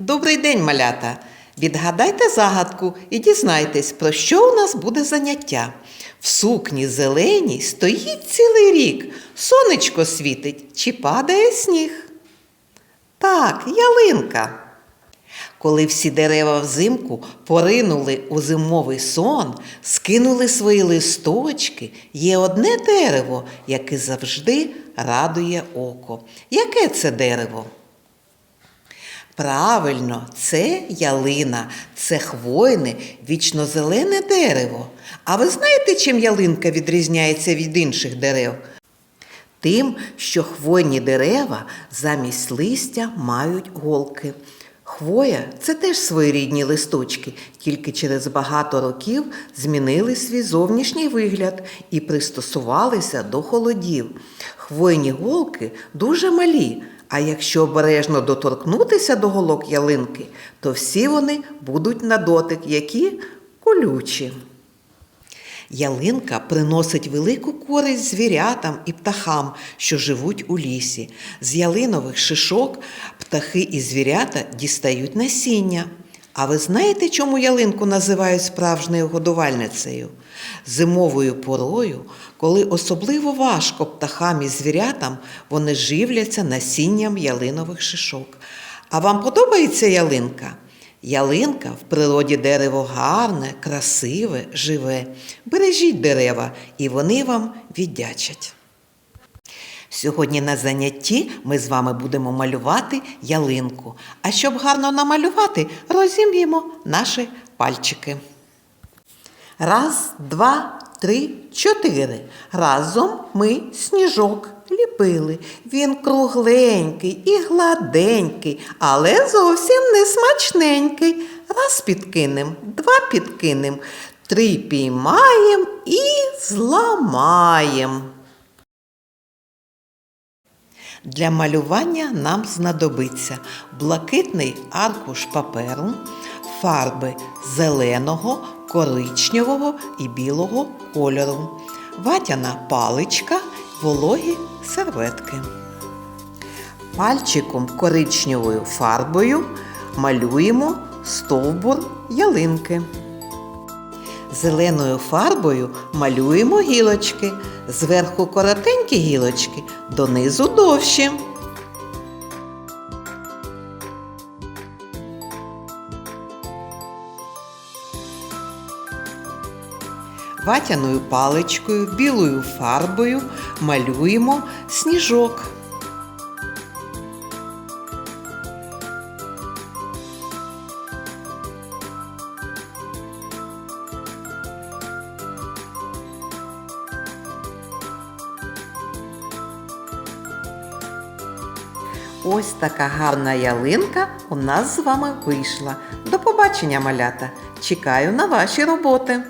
Добрий день, малята! Відгадайте загадку і дізнайтесь, про що у нас буде заняття. В сукні зеленій стоїть цілий рік. Сонечко світить чи падає сніг? Так, ялинка. Коли всі дерева взимку поринули у зимовий сон, скинули свої листочки, є одне дерево, яке завжди радує око. Яке це дерево? Правильно, це ялина, це хвойне, вічнозелене дерево. А ви знаєте, чим ялинка відрізняється від інших дерев? Тим, що хвойні дерева замість листя мають голки. Хвоя це теж своєрідні листочки, тільки через багато років змінили свій зовнішній вигляд і пристосувалися до холодів. Хвойні голки дуже малі, а якщо обережно доторкнутися до голок ялинки, то всі вони будуть на дотик, які колючі. Ялинка приносить велику користь звірятам і птахам, що живуть у лісі. З ялинових шишок птахи і звірята дістають насіння. А ви знаєте, чому ялинку називають справжньою годувальницею? Зимовою порою, коли особливо важко птахам і звірятам, вони живляться насінням ялинових шишок. А вам подобається ялинка? Ялинка в природі дерево гарне, красиве, живе. Бережіть дерева, і вони вам віддячать. Сьогодні на занятті ми з вами будемо малювати ялинку. А щоб гарно намалювати, розім'ємо наші пальчики. Раз, два, три, чотири. Разом ми сніжок ліпили. Він кругленький і гладенький, але зовсім не смачненький. Раз підкинем, два підкинем, три піймаєм і зламаєм. Для малювання нам знадобиться блакитний аркуш паперу, фарби зеленого, коричневого і білого кольору, ватяна паличка, вологі серветки. Пальчиком коричневою фарбою малюємо стовбур ялинки. Зеленою фарбою малюємо гілочки. Зверху коротенькі гілочки, донизу довші. Ватяною паличкою, білою фарбою малюємо сніжок. Ось така гарна ялинка у нас з вами вийшла. До побачення, малята! Чекаю на ваші роботи!